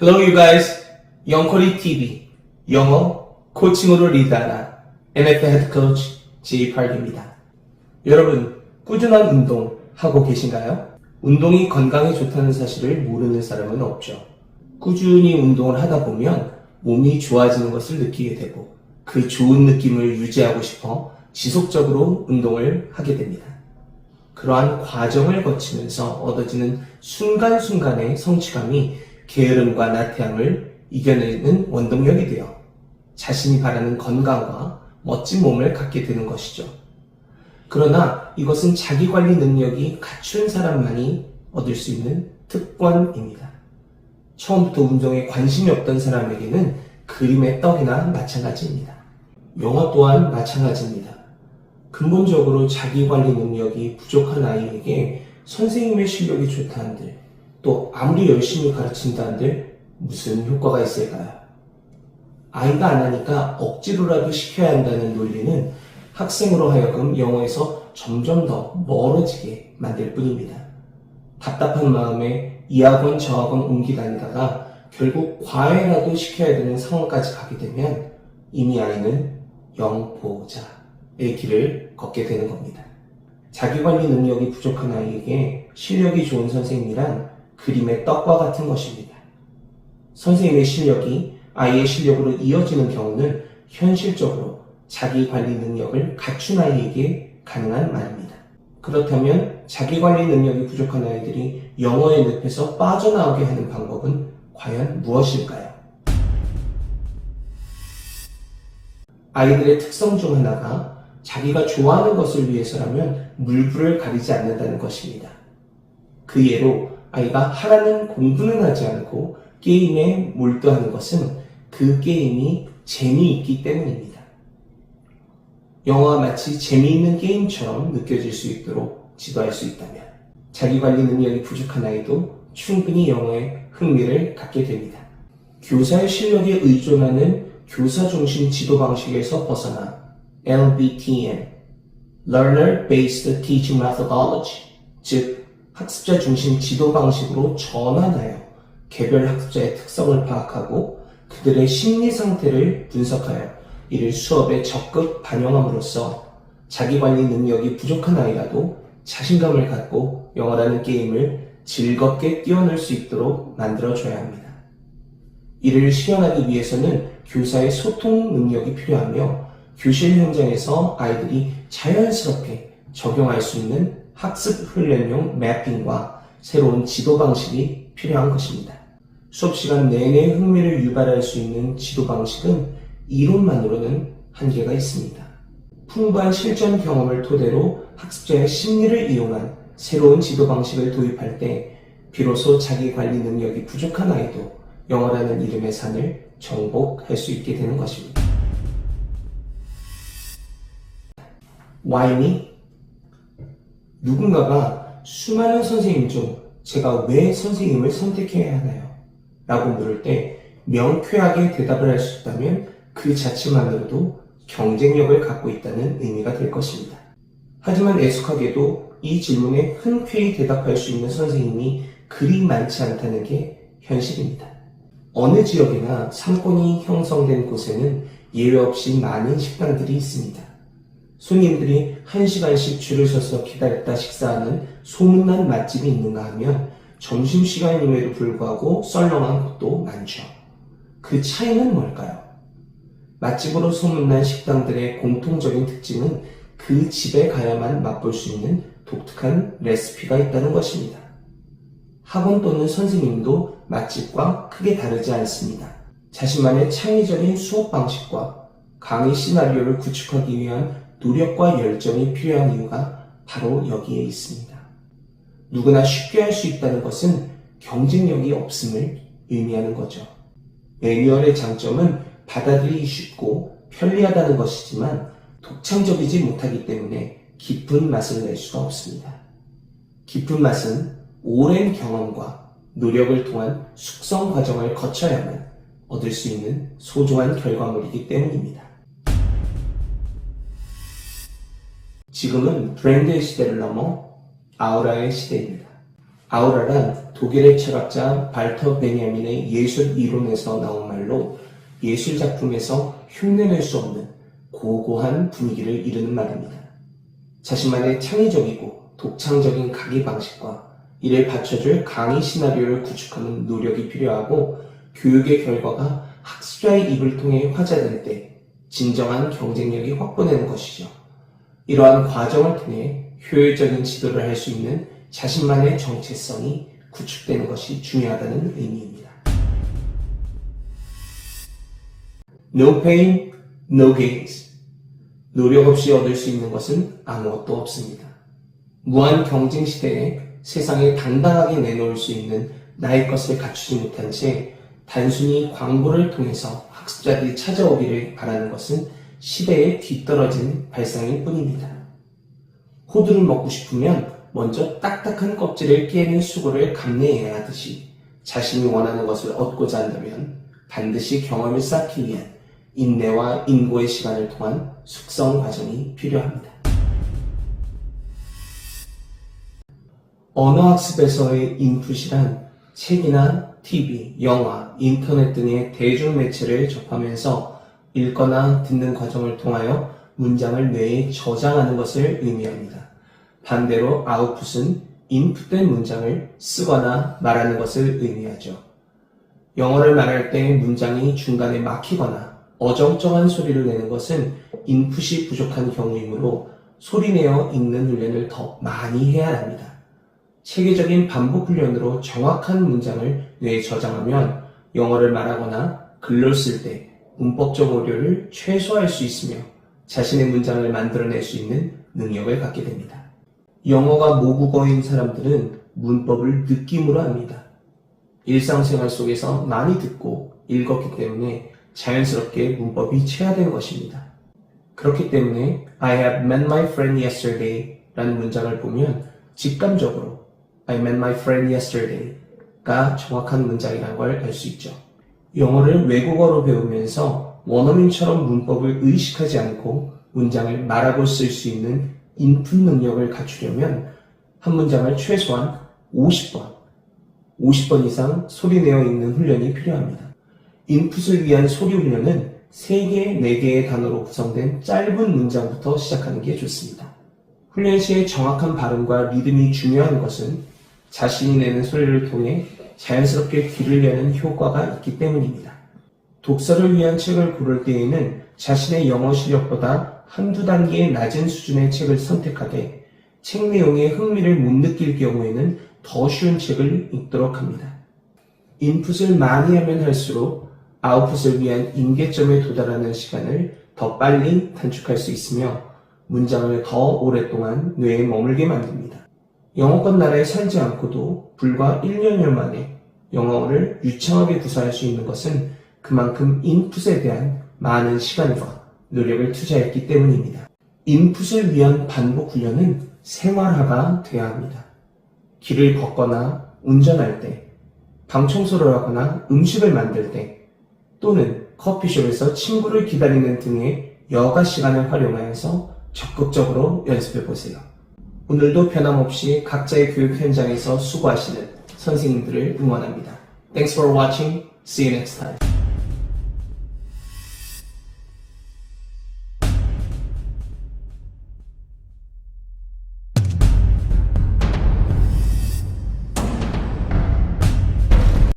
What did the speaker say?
Hello you guys. 영코리 TV. 영어 코칭으로 리드하라. NFL 헤드 코치 J8입니다. 여러분, 꾸준한 운동 하고 계신가요? 운동이 건강에 좋다는 사실을 모르는 사람은 없죠. 꾸준히 운동을 하다 보면 몸이 좋아지는 것을 느끼게 되고 그 좋은 느낌을 유지하고 싶어 지속적으로 운동을 하게 됩니다. 그러한 과정을 거치면서 얻어지는 순간순간의 성취감이 게으름과 나태함을 이겨내는 원동력이 되어 자신이 바라는 건강과 멋진 몸을 갖게 되는 것이죠. 그러나 이것은 자기 관리 능력이 갖춘 사람만이 얻을 수 있는 특권입니다. 처음부터 운동에 관심이 없던 사람에게는 그림의 떡이나 마찬가지입니다. 영어 또한 마찬가지입니다. 근본적으로 자기 관리 능력이 부족한 아이에게 선생님의 실력이 좋다는들, 또 아무리 열심히 가르친다는들 무슨 효과가 있을까요? 아이가 안 하니까 억지로라도 시켜야 한다는 논리는 학생으로 하여금 영어에서 점점 더 멀어지게 만들 뿐입니다. 답답한 마음에 이 학원 저 학원 옮기 다니다가 결국 과외라도 시켜야 되는 상황까지 가게 되면 이미 아이는 영보자의 길을 걷게 되는 겁니다. 자기관리 능력이 부족한 아이에게 실력이 좋은 선생님이란 그림의 떡과 같은 것입니다. 선생님의 실력이 아이의 실력으로 이어지는 경우는 현실적으로 자기 관리 능력을 갖춘 아이에게 가능한 말입니다. 그렇다면 자기 관리 능력이 부족한 아이들이 영어의 늪에서 빠져나오게 하는 방법은 과연 무엇일까요? 아이들의 특성 중 하나가 자기가 좋아하는 것을 위해서라면 물불을 가리지 않는다는 것입니다. 그 예로 아이가 하라는 공부는 하지 않고 게임에 몰두하는 것은 그 게임이 재미있기 때문입니다. 영화가 마치 재미있는 게임처럼 느껴질 수 있도록 지도할 수 있다면 자기관리 능력이 부족한 아이도 충분히 영어에 흥미를 갖게 됩니다. 교사의 실력에 의존하는 교사 중심 지도 방식에서 벗어나 LBTM, Learner Based Teaching Methodology, 즉 학습자 중심 지도 방식으로 전환하여 개별 학습자의 특성을 파악하고 그들의 심리 상태를 분석하여 이를 수업에 적극 반영함으로써 자기관리 능력이 부족한 아이라도 자신감을 갖고 영어라는 게임을 즐겁게 뛰어놀 수 있도록 만들어줘야 합니다. 이를 실현하기 위해서는 교사의 소통 능력이 필요하며 교실 현장에서 아이들이 자연스럽게 적용할 수 있는 학습 훈련용 매핑과 새로운 지도 방식이 필요한 것입니다. 수업 시간 내내 흥미를 유발할 수 있는 지도 방식은 이론만으로는 한계가 있습니다. 풍부한 실전 경험을 토대로 학습자의 심리를 이용한 새로운 지도 방식을 도입할 때 비로소 자기 관리 능력이 부족한 아이도 영어라는 이름의 산을 정복할 수 있게 되는 것입니다. Why me? 누군가가 수많은 선생님 중 제가 왜 선생님을 선택해야 하나요? 라고 물을 때 명쾌하게 대답을 할 수 있다면 그 자체만으로도 경쟁력을 갖고 있다는 의미가 될 것입니다. 하지만 애숙하게도 이 질문에 흔쾌히 대답할 수 있는 선생님이 그리 많지 않다는 게 현실입니다. 어느 지역이나 상권이 형성된 곳에는 예외 없이 많은 식당들이 있습니다. 손님들이 한 시간씩 줄을 서서 기다렸다 식사하는 소문난 맛집이 있는가 하면 점심시간임에도 불구하고 썰렁한 곳도 많죠. 그 차이는 뭘까요? 맛집으로 소문난 식당들의 공통적인 특징은 그 집에 가야만 맛볼 수 있는 독특한 레시피가 있다는 것입니다. 학원 또는 선생님도 맛집과 크게 다르지 않습니다. 자신만의 창의적인 수업 방식과 강의 시나리오를 구축하기 위한 노력과 열정이 필요한 이유가 바로 여기에 있습니다. 누구나 쉽게 할 수 있다는 것은 경쟁력이 없음을 의미하는 거죠. 매뉴얼의 장점은 받아들이기 쉽고 편리하다는 것이지만 독창적이지 못하기 때문에 깊은 맛을 낼 수가 없습니다. 깊은 맛은 오랜 경험과 노력을 통한 숙성 과정을 거쳐야만 얻을 수 있는 소중한 결과물이기 때문입니다. 지금은 브랜드의 시대를 넘어 아우라의 시대입니다. 아우라란 독일의 철학자 발터 베냐민의 예술 이론에서 나온 말로 예술 작품에서 흉내낼 수 없는 고고한 분위기를 이루는 말입니다. 자신만의 창의적이고 독창적인 강의 방식과 이를 받쳐줄 강의 시나리오를 구축하는 노력이 필요하고 교육의 결과가 학습자의 입을 통해 화제될 때 진정한 경쟁력이 확보되는 것이죠. 이러한 과정을 통해 효율적인 지도를 할 수 있는 자신만의 정체성이 구축되는 것이 중요하다는 의미입니다. No pain, no gains. 노력 없이 얻을 수 있는 것은 아무것도 없습니다. 무한 경쟁 시대에 세상에 당당하게 내놓을 수 있는 나의 것을 갖추지 못한 채 단순히 광고를 통해서 학습자들이 찾아오기를 바라는 것은 시대에 뒤떨어진 발상일 뿐입니다. 호두를 먹고 싶으면 먼저 딱딱한 껍질을 깨는 수고를 감내해야 하듯이 자신이 원하는 것을 얻고자 한다면 반드시 경험을 쌓기 위한 인내와 인고의 시간을 통한 숙성 과정이 필요합니다. 언어학습에서의 인풋이란 책이나 TV, 영화, 인터넷 등의 대중매체를 접하면서 읽거나 듣는 과정을 통하여 문장을 뇌에 저장하는 것을 의미합니다. 반대로 아웃풋은 인풋된 문장을 쓰거나 말하는 것을 의미하죠. 영어를 말할 때 문장이 중간에 막히거나 어정쩡한 소리를 내는 것은 인풋이 부족한 경우이므로 소리내어 읽는 훈련을 더 많이 해야 합니다. 체계적인 반복 훈련으로 정확한 문장을 뇌에 저장하면 영어를 말하거나 글을 쓸때 문법적 오류를 최소화할 수 있으며 자신의 문장을 만들어낼 수 있는 능력을 갖게 됩니다. 영어가 모국어인 사람들은 문법을 느낌으로 합니다. 일상생활 속에서 많이 듣고 읽었기 때문에 자연스럽게 문법이 체화되는 것입니다. 그렇기 때문에 I have met my friend yesterday 라는 문장을 보면 직감적으로 I met my friend yesterday 가 정확한 문장이라는 걸알 수 있죠. 영어를 외국어로 배우면서 원어민처럼 문법을 의식하지 않고 문장을 말하고 쓸 수 있는 인풋 능력을 갖추려면 한 문장을 최소한 50번, 50번 이상 소리내어 읽는 훈련이 필요합니다. 인풋을 위한 소리 훈련은 3개, 4개의 단어로 구성된 짧은 문장부터 시작하는 게 좋습니다. 훈련 시에 정확한 발음과 리듬이 중요한 것은 자신이 내는 소리를 통해 자연스럽게 귀를 여는 효과가 있기 때문입니다. 독서를 위한 책을 고를 때에는 자신의 영어 실력보다 한두 단계 낮은 수준의 책을 선택하되 책 내용에 흥미를 못 느낄 경우에는 더 쉬운 책을 읽도록 합니다. 인풋을 많이 하면 할수록 아웃풋을 위한 임계점에 도달하는 시간을 더 빨리 단축할 수 있으며 문장을 더 오랫동안 뇌에 머물게 만듭니다. 영어권 나라에 살지 않고도 불과 1년여 만에 영어를 유창하게 구사할 수 있는 것은 그만큼 인풋에 대한 많은 시간과 노력을 투자했기 때문입니다. 인풋을 위한 반복 훈련은 생활화가 되어야 합니다. 길을 걷거나 운전할 때, 방 청소를 하거나 음식을 만들 때, 또는 커피숍에서 친구를 기다리는 등의 여가 시간을 활용하여서 적극적으로 연습해 보세요. 오늘도 변함없이 각자의 교육 현장에서 수고하시는 선생님들을 응원합니다. Thanks for watching. See you next time.